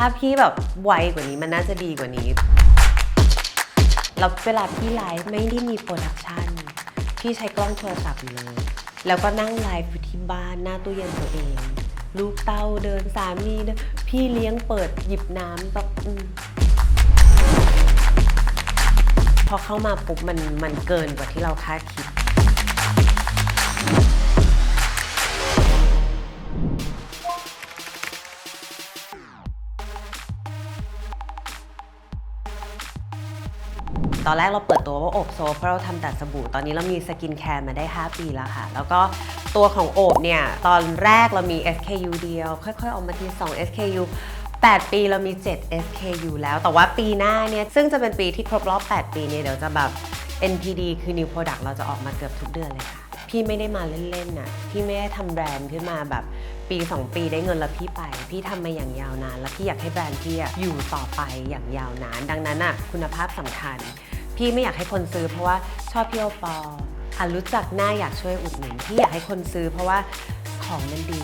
ถ้าพี่แบบไวกว่านี้มันน่าจะดีกว่านี้แล้วเวลาพี่ไลฟ์ไม่ได้มีโปรดักชันพี่ใช้กล้องโทรศัพท์อยู่เลย แล้วก็นั่งไลฟ์อยู่ที่บ้านหน้าตู้เย็นตัวเอง ลูกเต้าเดินสามีเดินพี่เลี้ยงเปิดหยิบน้ำแบบอืมพอเข้ามาปุ๊บมันมันเกินกว่าที่เราคาดคิด ตอนแรกเราเปิดตัวว่าโอบโซฟเพราะเราทำแต่สบู่ ตอนนี้เรามีสกินแคร์มาได้ 5 ปีแล้วค่ะ แล้วก็ตัวของโอบเนี่ย ตอนแรกเรามี SKU เดียว ค่อยๆ ออกมาที 2 SKU 8 ปีเรามี 7 SKU แล้ว แต่ว่าปีหน้าเนี่ย ซึ่งจะเป็นปีที่ครบรอบ 8 ปีเนี่ย เดี๋ยวจะแบบ NPD คือ New Product เราจะออกมาเกือบทุกเดือนเลยค่ะ พี่ไม่ได้มาเล่นๆน่ะพี่ไม่ได้ทำแบรนด์ขึ้นมาแบบปี 2 ปีได้เงินแล้วพี่ไป พี่ทำมาอย่างยาวนาน แล้วพี่อยากให้แบรนด์พี่อะอยู่ต่อไปอย่างยาวนาน ดังนั้นอะคุณภาพสำคัญ พี่ไม่อยากให้คนซื้อเพราะว่าชอบพี่โอปออะรู้จักหน้าอยากช่วยอุดหนุนพี่อยากให้คนซื้อเพราะว่าของมันดี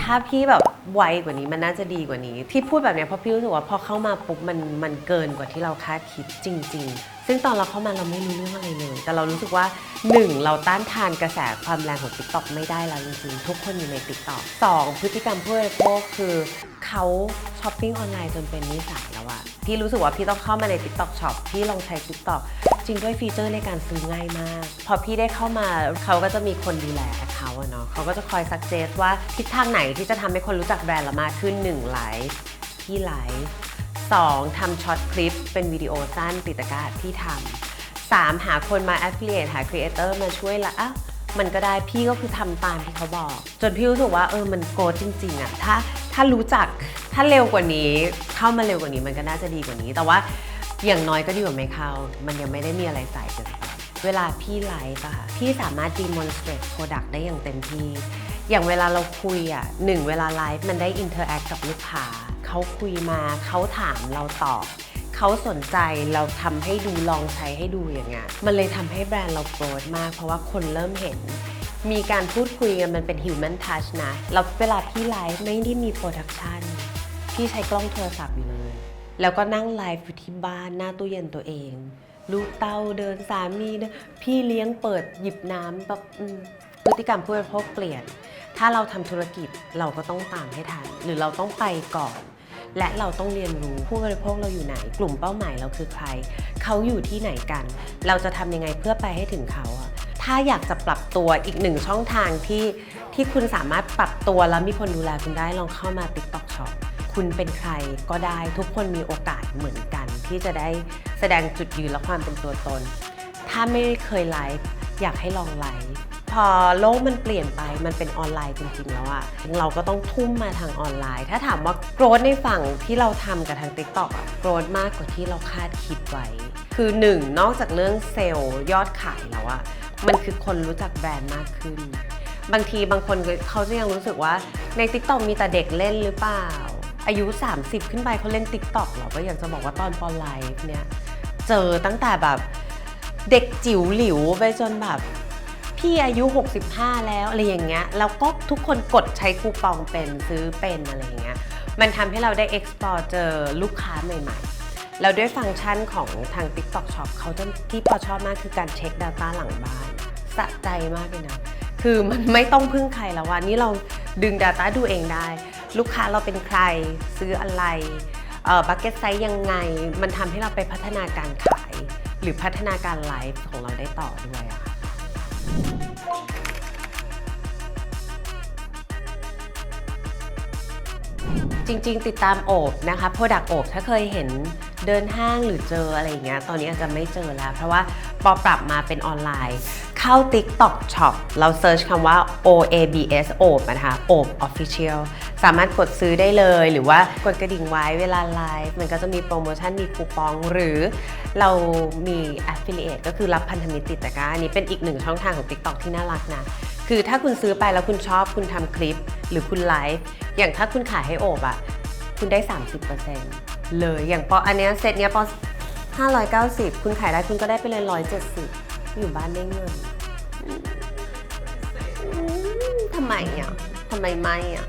ถ้าพี่แบบไวกว่านี้มันน่าจะดีกว่านี้ ที่พูดแบบเนี้ยเพราะพี่รู้สึกว่าพอเข้ามาปุ๊บมันมันเกินกว่าที่เราคาดคิดจริง ๆ ซึ่งตอนเราเข้ามาเราไม่รู้เรื่องอะไรเลย แต่เรารู้สึกว่า 1. เราต้านทานกระแสความแรงของ TikTok ไม่ได้แล้วจริงๆ ทุกคนอยู่ใน TikTok 2. พฤติกรรมผู้บริโภคคือเขาช้อปปิ้งออนไลน์จนเป็นนิสัยแล้วอะพี่รู้สึกว่าพี่ต้องเข้ามาใน TikTok Shop พี่ลองใช้ TikTok จริงด้วยฟีเจอร์ในการซื้อง่ายมาก พอพี่ได้เข้ามาเขาก็จะมีคนดูแลเขาอะเนาะเขาก็จะคอยซักเจสว่าทิศทางไหนที่จะทำให้คนรู้จักแบรนด์เรามากขึ้น1ไลฟ์ที่ไลฟ์2ทำช็อตคลิปเป็นวิดีโอสั้นติดตะกร้าที่ทำ 3 หาคนมา affiliate หา creator มาช่วยละอะมันก็ได้พี่ก็คือทำตามที่เขาบอก จนพี่รู้สึกว่าเออมันโกรธจริงๆอะถ้าถ้ารู้จักถ้าเร็วกว่านี้เข้ามาเร็วกว่านี้มันก็น่าจะดีกว่านี้ แต่ว่าอย่างน้อยก็ดีกว่าไม่เข้า มันยังไม่ได้มีอะไรใส่เกินไปเวลาพี่ไลฟ์อะค่ะพี่สามารถ demonstrate product ได้อย่างเต็มที่ อย่างเวลาเราคุยอะหนึ่งเวลาไลฟ์มันได้ interact กับลูกค้าเขาคุยมาเขาถามเราตอบ เขาสนใจเราทำให้ดูลองใช้ให้ดูอย่างเงี้ยมันเลยทำให้แบรนด์เราโกรธมาก เพราะว่าคนเริ่มเห็น มีการพูดคุยกันมันเป็น human touch นะแล้วเวลาพี่ไลฟ์ไม่ได้มีโปรดักชันพี่ใช้กล้องโทรศัพท์อยู่เลย แล้วก็นั่งไลฟ์อยู่ที่บ้านหน้าตู้เย็นตัวเอง ลูกเต้าเดินสามีเดินพี่เลี้ยงเปิดหยิบน้ำแบบพฤติกรรมผู้บริโภคเปลี่ยน ถ้าเราทำธุรกิจเราก็ต้องตามให้ทัน หรือเราต้องไปก่อน และเราต้องเรียนรู้ผู้บริโภคเราอยู่ไหน กลุ่มเป้าหมายเราคือใคร เขาอยู่ที่ไหนกัน เราจะทำยังไงเพื่อไปให้ถึงเขาอะถ้าอยากจะปรับตัวอีกหนึ่งช่องทางที่ที่คุณสามารถปรับตัวแล้วมีคนดูแลคุณได้ลองเข้ามา TikTok Shop คุณเป็นใครก็ได้ทุกคนมีโอกาสเหมือนกัน ที่จะได้แสดงจุดยืนและความเป็นตัวตน ถ้าไม่เคยไลฟ์อยากให้ลองไลฟ์ พอโลกมันเปลี่ยนไปมันเป็นออนไลน์จริง ๆ แล้วอะเราก็ต้องทุ่มมาทางออนไลน์ ถ้าถามว่าโกรธในฝั่งที่เราทำกับทาง TikTok อะโกรธมากกว่าที่เราคาดคิดไว้ คือหนึ่งนอกจากเรื่องเซลล์ยอดขายแล้วอะมันคือคนรู้จักแบรนด์มากขึ้น บางทีบางคนเขาจะยังรู้สึกว่าใน TikTok มีแต่เด็กเล่นหรือเปล่า อายุ 30 ขึ้นไปเขาเล่น TikTok เหรอก็อยากจะบอกว่าตอนปอนไลฟ์เนี่ยเจอตั้งแต่แบบเด็กจิ๋วหลิวไปจนแบบ พี่อายุ 65 แล้วอะไรอย่างเงี้ยแล้วก็ทุกคนกดใช้คูปองเป็นซื้อเป็นอะไรอย่างเงี้ยมันทำให้เราได้ explore เจอลูกค้าใหม่ๆ แล้วด้วยฟังก์ชันของทาง TikTok Shop เขาจะที่พอชอบมากคือการเช็ค Data หลังบ้าน สะใจมากเลยนะ คือมันไม่ต้องพึ่งใครแล้วว่านี่เราดึง Data ดูเองได้ ลูกค้าเราเป็นใครซื้ออะไรเอ่อบักเก็ตไซส์ยังไง มันทำให้เราไปพัฒนาการขาย หรือพัฒนาการไลฟ์ของเราได้ต่อด้วยอะ จริง ๆ ติดตามโอบนะคะโปรดักโอบถ้าเคยเห็นเดินห้างหรือเจออะไรอย่างเงี้ยตอนนี้อาจจะไม่เจอแล้ว เพราะว่าปอปรับมาเป็นออนไลน์ เข้า TikTok Shop เราเซิร์ชคำว่า OABS โอบนะคะโอบ Official สามารถกดซื้อได้เลยหรือว่ากดกระดิ่งไว้เวลาไลฟ์มันก็จะมีโปรโมชั่นมีคูปอง หรือเรามี Affiliate ก็คือรับพันธมิตรติดตะกร้าอันนี้เป็นอีกหนึ่งช่องทางของ TikTok ที่น่ารักนะ คือถ้าคุณซื้อไปแล้วคุณชอบคุณทำคลิป หรือคุณไลฟ์อย่างถ้าคุณขายให้โอบอะคุณได้ 30%เลยอย่างปออันเนี้ยเซตเนี้ยปอ590 คุณขายได้คุณก็ได้ไปเลย 170 อยู่บ้านได้เงินทำไมอะทำไมไม่อะ